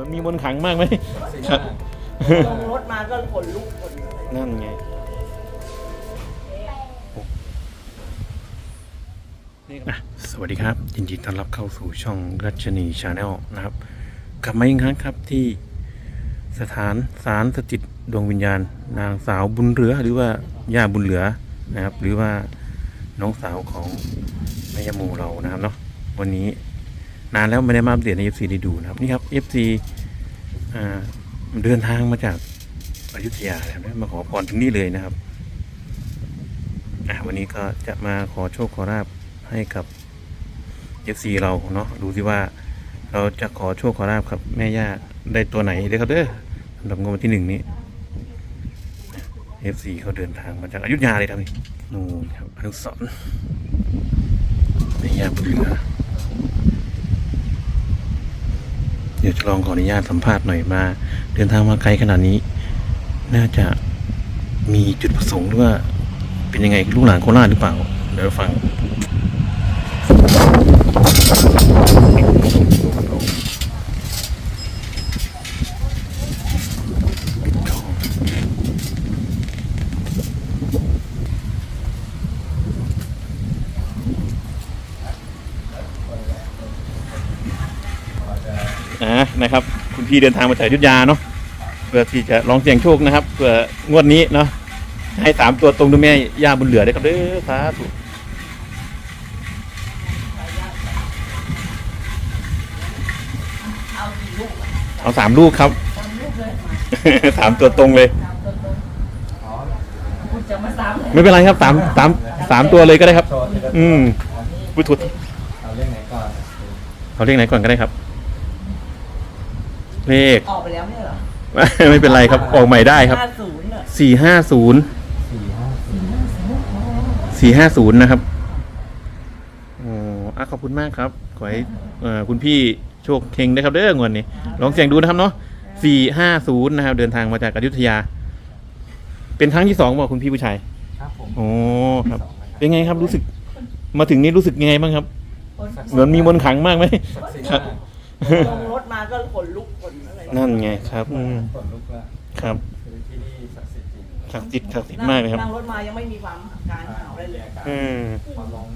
มันมีมนต์ขลังมากไหมครับลงรถมาก็ขนลุกขนอะไรนั่นไง อะสวัสดีครับ ยินดีต้อนรับเข้าสู่ช่องรัชนีชาแนลนะครับ กลับมาอีกครั้งครับที่สถานสารสถิตดวงวิญญาณ นางสาวบุญเหลือ หรือว่าย่าบุญเหลือนะครับ หรือว่าน้องสาวของแม่ยาโมเรานะครับเนาะวันนี้ นานแล้วไม่ได้มาอัปเดตใน FC ได้ดูนะครับ นี่ครับ FC อ่าเดินทางมาจากอยุธยาแล้วนะมาขอพรถึงนี่เลยนะครับวันนี้ก็จะมาขอโชคขอราบให้กับเอฟซีเราเนาะดูสิว่าเราจะขอโชคขอราบกับ แม่ย่าได้ตัวไหนเด้อครับเด้อสำหรับงวดที่หนึ่งนี้เอฟซีเขาเดินทางมาจากอยุธยาเลยครับนี่นู่นครับอนุสรณ์แม่ย่าบุญเหลือเดี๋ยวจะลองขออนุญาตสัมภาษณ์หน่อยมา เดินทางมาไกลขนาดนี้ น่าจะมีจุดประสงค์หรือว่า เป็นยังไงลูกหลานโคราชหรือเปล่า เดี๋ยวฟัง อ่า นะครับ คุณพี่เดินทางมาจากอยุธยาเนาะเพื่อที่จะลองเสี่ยงโชคนะครับเพื่องวดนี้เนาะให้สามตัวตรงด้วยแม่ย่าบุญเหลือได้ครับเด้อสาธุเอากี่ลูกอะเอาสามลูกครับสามลูกเลยมาสามตัวตรงเลยสามตัวตรงคุณจะมาสามเลย ไม่เป็นไรครับสามสามสามตัวเลยก็ได้ครับโชว์ทีละอืมพุทธเอาเรื่องไหนก่อนเอาเลขไหนก่อนก็ได้ครับ เลข ออกไปแล้วไม่ใช่เหรอไม่เป็นไรครับ ออกใหม่ได้ครับ ห้าศูนย์อะสี่ห้าศูนย์สี่ห้าสี่สี่ห้าศูนย์นะครับโอ้อะขอบคุณมากครับ ขอให้เอ่อคุณพี่โชคเฮงนะครับเด้องวดนี้ ลองเสี่ยงดูนะครับเนาะสี่ห้าศูนย์นะครับ เดินทางมาจากอยุธยา เป็นครั้งที่สองบอกคุณพี่ผู้ชาย ครับผมโอ้ ครับสองนะเป็นไงครับ รู้สึก มาถึงนี้รู้สึกยังไงบ้างครับคนเหมือนมีมนต์ขลังมากไหม ศักดิ์สิทธิ์ครับ ลงรถมาก็ขนลุกขนอะไรนั่นไงครับอืมขนลุกละครับคือที่นี่ศักดิ์สิทธิ์จริงศักดิ์สิทธิ์ศักดิ์สิทธิ์มากเลยครับนั่งรถมายังไม่มีความการหาวอะไรเลยอืมพอลง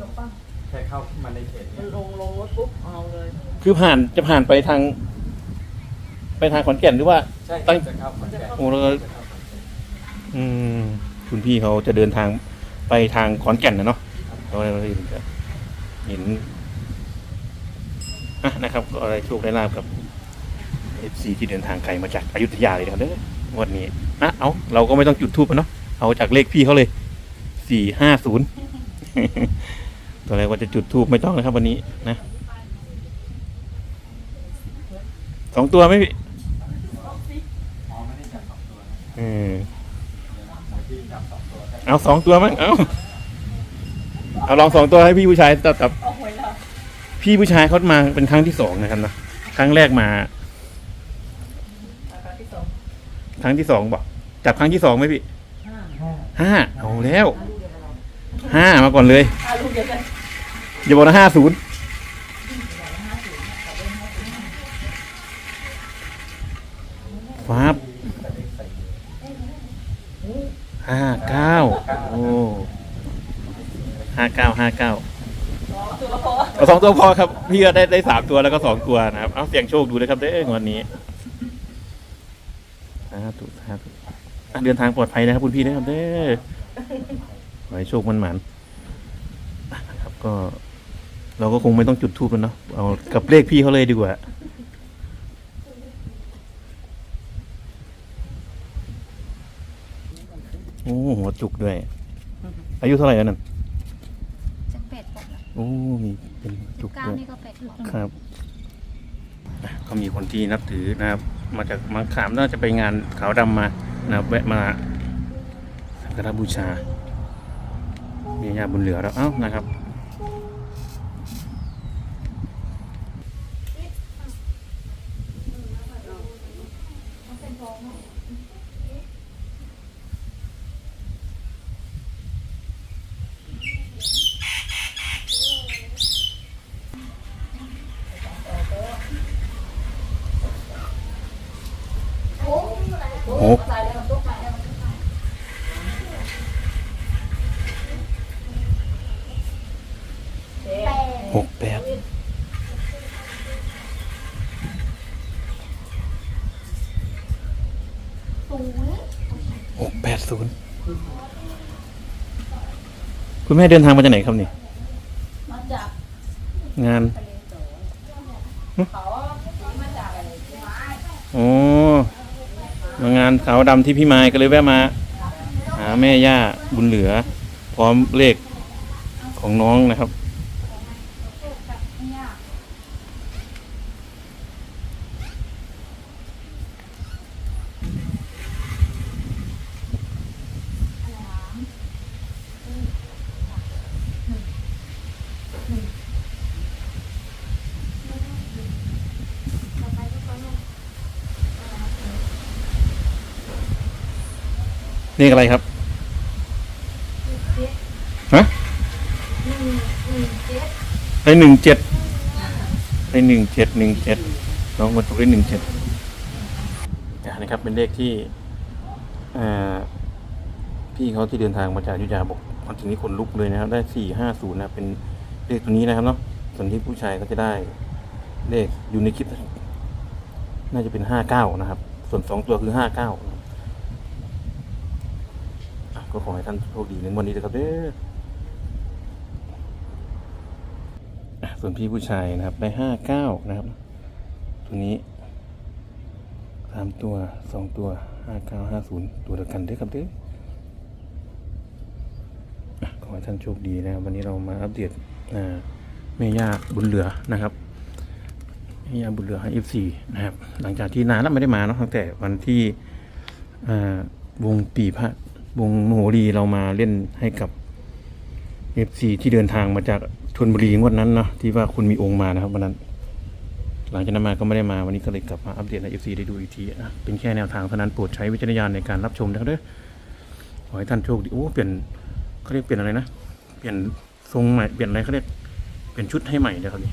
แค่เข้ามาในเขตมัเนี่ยนลงลงรถปุ๊บเอาเลย คือผ่านจะผ่านไปทาง ไปทางขอนแก่นหรือว่าใช่ตั้งจะเข้าขอนแก่นโอ้แล้วก็จะเข้าขอนแก่นอืมคุณพี่เขาจะเดินทางไปทางขอนแก่นนะเนาะเราเลยจะเห็น อะนะครับก็อะไรโชคได้ลาบกับเอฟซีที่เดินทางไกลมาจากอยุธยาเลยนะครับเด้อวันนี้อะเอาเราก็ไม่ต้องจุดทูบเนาะเอาจากเลขพี่เขาเลยสี่ห้าศูนย์ตอนแรกว่าจะจุดทูบไม่ต้องนะครับ วันนี้นะสองตัวไหมพี่อ๋อไม่ได้จับสองตัวนะเออเอาสองตัวมั้งเอาเอาลองสองตัวให้พี่ผู้ชายจับจับ พี่ผู้ชายเขามาเป็นครั้งที่สองนะครับนะครั้งแรกมาราคาที่สองครั้งที่สองบอกจับครั้งที่สองไหมพี่ห้าห้าเอาแล้วห้าลูกเดียวกันเราห้ามาก่อนเลยห้าลูกเดียวกันอย่าบอกนะห้าศูนย์ฟับห้าเก้าโอ้ห้าเก้าห้าเก้า ตัวพอเอาสองตัวพอครับพี่ก็ได้ได้สามตัวแล้วก็สองตัวนะครับเอาเสี่ยงโชคดูนะครับเด้อวันนี้สาธุสาธุอะเดินทางปลอดภัยนะครับคุณพี่นะครับเด้อขอให้โชคมันหมานอะนะครับก็ เราก็คงไม่ต้องจุดทูบแล้วเนาะเอากับเลขพี่เขาเลยดีกว่า โอ้หัวจุกด้วย อายุเท่าไหร่แล้วนั่น โอ้มีเป็นจุกก้าวด้วยนี่ก็เป็ดบอกครับอะก็มีคนที่นับถือนะครับ มาจากมังขามน่าจะไปงานขาวดำมานะครับแวะมาสักการะบูชามีญาบุญเหลือแล้วเอ้านะครับ หกหกแปดหกแปดศูนย์คุณแม่เดินทางมาจากไหนครับนี่มาจากงานเขามาจากอะไรโอ้ มางานขาวดำที่พี่ไม้ก็เลยแวะมา หาแม่ย่าบุญเหลือ พร้อมเลขของน้องนะครับ เลขอะไรครับฮะได้หนึ่งเจ็ดได้หนึ่งเจ็ดหนึ่งเจ็ดน้องมาถูกได้หนึ่งเจ็ดนะครับเป็นเลขที่พี่เขาที่เดินทางมาจากยุธยาบอกความจริงนี่คนลุกเลยนะครับ ได้สี่ห้าศูนย์นะเป็นเลขตัวนี้นะครับเนาะส่วนที่ผู้ชายก็จะได้เลขอยู่ในคลิปน่าจะเป็นห้าเก้านะครับ ส่วนสองตัวคือห้าเก้า ก็ขอให้ท่านโชคดีในวันนี้นะครับเด้อส่วนพี่ผู้ชายนะครับได้ห้าเก้านะครับ ตัวนี้สามตัวสองตัวห้าเก้าห้าศูนย์ตัวเดียวกันเด้อครับเด้อขอให้ท่านโชคดีนะครับ วันนี้เรามาอัปเดตอ่าแม่ย่าบุญเหลือนะครับแม่ย่าบุญเหลือให้เอฟซีนะครับ หลังจากที่นานแล้วไม่ได้มาเนาะตั้งแต่วันที่วงปีพระ วงโมโหรีเรามาเล่นให้กับเอฟซีที่เดินทางมาจากชนบุรีงวดนั้นนะที่ว่าคุณมีองค์มานะครับวันนั้น หลังจากนั้นมาก็ไม่ได้มาวันนี้ก็เลยกลับมาอัปเดตให้เอฟซีได้ดูอีกทีนะเป็นแค่แนวทางเท่านั้นโปรดใช้วิจารณญาณในการรับชมนะครับเด้อขอให้ท่านโชคดีโอ้เปลี่ยนเขาเรียกเปลี่ยนอะไรนะ เปลี่ยนทรงใหม่เปลี่ยนอะไรเขาเรียกเปลี่ยนชุดให้ใหม่เลยครับนี่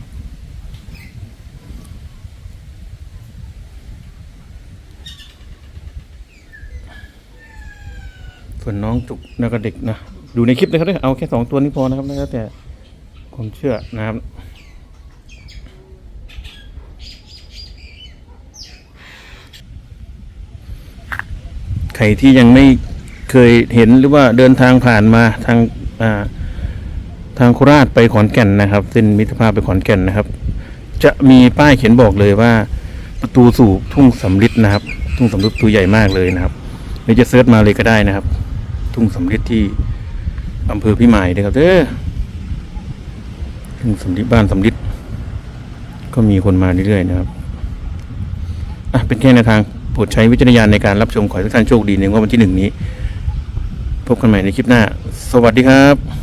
ส่วนน้องจุกแล้วก็เด็กนะดูในคลิปเลยครับเอาแค่สองตัวนี้พอนะครับแล้วแต่ความเชื่อนะครับใครที่ยังไม่เคยเห็นหรือว่าเดินทางผ่านมาทางาทางโคราชไปขอนแก่นนะครับเส้นมิตรภาพไปขอนแก่นนะครับ จะมีป้ายเขียนบอกเลยว่า ประตูสู่ทุ่งสำลิดนะครับ ทุ่งสำลิดตัวใหญ่มากเลยนะครับหรือจะเซิร์ชมาเลยก็ได้นะครับ ทุ่งสำลิดที่อำเภอพิมายนะครับเด้อทุ่งสำลิดบ้านสำลิดก็มีคนมาเรื่อยๆนะครับอะเป็นแค่แนวทางโปรดใช้วิจารณญาณในการรับชมขอให้ทุกท่านโชคดีในวันที่หนึ่งนี้ พบกันใหม่ในคลิปหน้า สวัสดีครับ